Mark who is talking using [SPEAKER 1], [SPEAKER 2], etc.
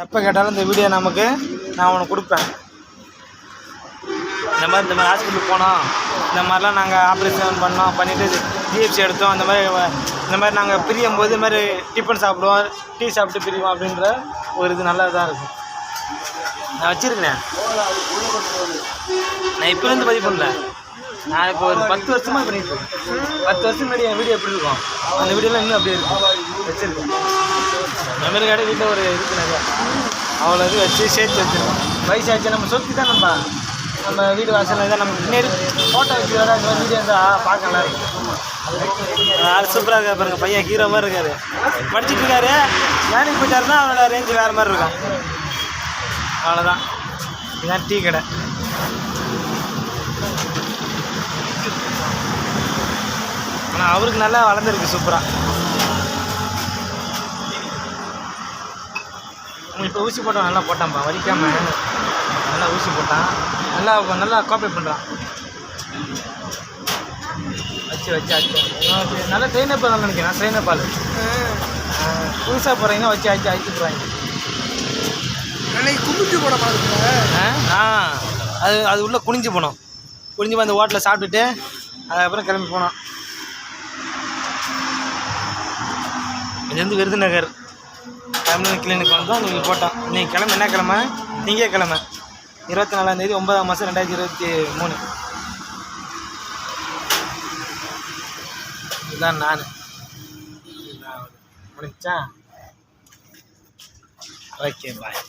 [SPEAKER 1] எப்போ கேட்டாலும் இந்த வீடியோ நமக்கு நான் உனக்கு கொடுப்பேன். இந்த மாதிரி இந்த மாதிரி ஹாஸ்பிட்டல் போனோம் இந்த மாதிரிலாம் நாங்கள் ஆப்ரேஷன் பண்ணோம் பண்ணிவிட்டு ஜிஎஃப்சி எடுத்தோம் அந்த மாதிரி இந்த மாதிரி நாங்கள் பிரியும் போது இது மாதிரி டிஃபன் சாப்பிடுவோம் டீ சாப்பிட்டு பிரிவோம் அப்படின்ற ஒரு இது நல்லா இதாக இருக்கும். நான் வச்சுருக்கேன். நான் இப்போலேருந்து பதிவு பண்ணல. நான் இப்போ ஒரு பத்து வருஷமாக பண்ணிட்டு இருக்கேன். பத்து வருஷம் முன்னாடி என் வீடியோ எப்படி இருக்கும்? அந்த வீடியோலாம் இன்னும் அப்படியே இருக்கும். வச்சுருக்கேன். மெமரி கார்டு வீட்டில் ஒரு இருக்கு நிறையா அவ்வளோ இது வச்சு சேர்த்து வச்சுருக்கோம். வயசாச்சு நம்ம சொத்து தான் நம்ம நம்ம வீடு வாசல் தான் நம்ம முன்னேறி ஃபோட்டோ வச்சு வர இந்த வீடியோ இருந்தால் பார்க்க நல்லா இருக்கும். ஆள் சூப்பராக இருக்கா பாருங்க பையன் ஹீரோ மாதிரி இருக்காரு. படிச்சுட்டு இருக்காரு. வேலைக்கு போயிட்டாருன்னா அவனோட ரேஞ்சு வேறு மாதிரி இருக்கும். அவ்வளோதான் இதுதான் டீ கடை. ஆனால் அவருக்கு நல்லா வளர்ந்துருக்கு சூப்பராக இப்போ ஊசி போட்டான் நல்லா போட்டான்ப்பா வலிக்காம. நல்லா ஊசி போட்டான் நல்லா நல்லா கோஆப்ரேட் பண்ணுறான் வச்சு வச்சு இவனுக்கு நல்லா ட்ரெயின் பால் நினைக்கிறேன் ட்ரெயின் பால் புதுசாக போகிறீங்கன்னா வச்சு அடிச்சு அடிச்சு போகிறாங்க
[SPEAKER 2] அன்னைக்கு கும்பிட்டு போட
[SPEAKER 1] ஆ அது அது உள்ளே குனிஞ்சு போனோம். குனிஞ்சு போய் அந்த ஹோட்டலில் சாப்பிட்டுட்டு அதுக்கப்புறம் கிளம்பி போனோம். இது வந்து விருதுநகர். தமிழ் கிளினிக் வந்து நீங்கள் போட்டோம் நீங்கள் கிழமை என்ன கிழமை? திங்க கிழமை இருபத்தி நாலாந்தேதி ஒன்பதாம் மாதம் ரெண்டாயிரத்தி இருபத்தி மூணு. இதுதான் நான். முடிச்சா ஓகே பாய்